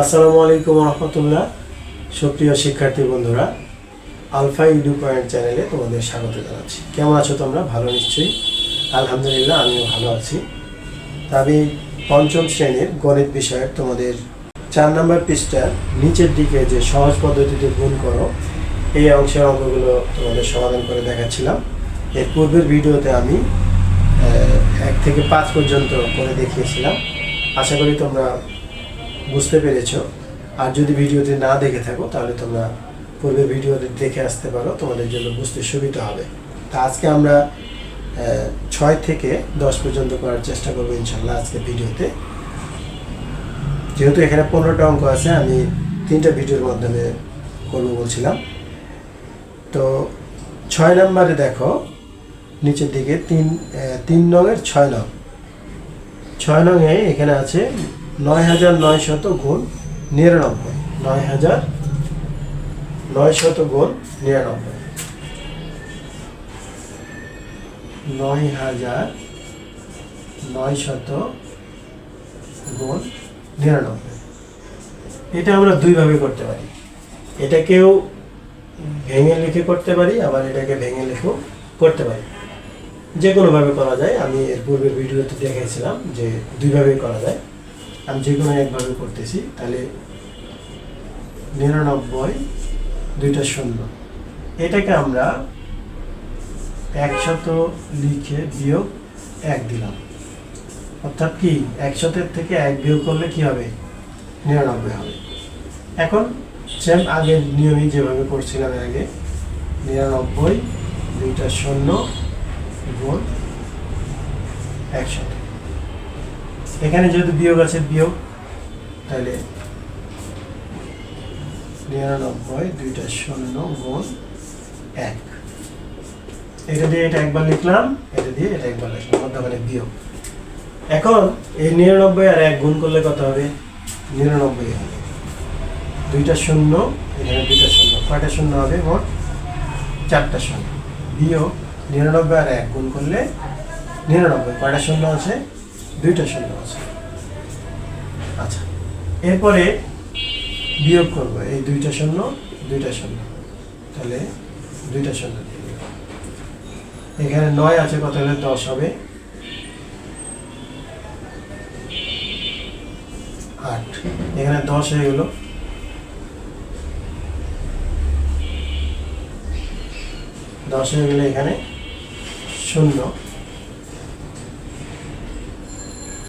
আসসালামু আলাইকুম রহমতুল্লাহ। সুপ্রিয় শিক্ষার্থী বন্ধুরা, আলফা ইডু পয়েন্ট চ্যানেলে তোমাদের স্বাগত জানাচ্ছি। কেমন আছো তোমরা? ভালো নিশ্চয়ই। আলহামদুলিল্লাহ, আমিও ভালো আছি। তা আমি পঞ্চম শ্রেণির গণিত বিষয়ের তোমাদের চার নম্বর পৃষ্ঠার নিচের দিকে যে সহজ পদ্ধতিতে গুণ করো, এই অংশের অঙ্কগুলো তোমাদের সমাধান করে দেখাচ্ছিলাম। এর পূর্বের ভিডিওতে আমি এক থেকে পাঁচ পর্যন্ত করে দেখিয়েছিলাম। আশা করি তোমরা বুঝতে পেরেছ। আর যদি ভিডিওটি না দেখে থাকো, তাহলে তোমরা পূর্বে ভিডিওটি দেখে আসতে পারো, তোমাদের জন্য বুঝতে সুবিধা হবে। তা আজকে আমরা ছয় থেকে দশ পর্যন্ত করার চেষ্টা করব ইনশাল্লাহ আজকে ভিডিওতে। যেহেতু এখানে পনেরোটা অঙ্ক আছে, আমি তিনটা ভিডিওর মাধ্যমে করব বলছিলাম। তো ছয় নম্বরে দেখো, নিচের দিকে তিন তিন নঙের ছয় নং। ছয় নঙে এখানে আছে নয় হাজার নয় শত গুণ নিরানব্বই। নয় হাজার নয় শত গুণ নিরানব্বই। নয় হাজার নয় শত গুণ নিরানব্বই। এটা আমরা দুইভাবে করতে পারি। এটাকেও ভেঙে লিখে করতে পারি, আবার এটাকে ভেঙে লিখেও করতে পারি। যে কোনোভাবে করা যায়। আমি এর পূর্বের ভিডিওতে দেখেছিলাম যে দুইভাবেই করা যায়। আমি যে কোনো একভাবে করতেছি, তাহলে নিরানব্বই দুইটা শূন্য। এটাকে আমরা একশত লিখে বিয়োগ এক দিলাম। অর্থাৎ কি? একশতের থেকে এক বিয়োগ করলে কি হবে? নিরানব্বই হবে। এখন সেম আগের নিয়মই যেভাবে করছিলাম আগে, নিরানব্বই দুইটা শূন্য গুণ একশত। এখানে যেহেতু বিয়োগ আছে, বিয়োগ তাহলে নিরানব্বই, দুইটা শূন্য গুণ এক। এটা দিয়ে এটা একবার লিখলাম, এটা দিয়ে এটা একবার লিখলাম মধ্যখানে বিয়োগ। এখন এই নিরানব্বই আর এক গুণ করলে কত হবে? নিরানব্বই হবে। দুইটা শূন্য, এখানে দুইটা শূন্য, কয়টা শূন্য হবে মোট? চারটা শূন্য। বিয়োগ নিরানব্বই আর এক গুণ করলে নিরানব্বই, কয়টা শূন্য আছে? দুইটা শূন্য আছে। আচ্ছা এরপরে বিয়োগ করব। এই দুইটা শূন্য দুইটা শূন্য। তাহলে দুইটা শূন্য এখানে নয় আছে, কত হলে দশ হবে? আট। এখানে দশ হয়ে গেল। দশ হয়ে গেলে এখানে শূন্য।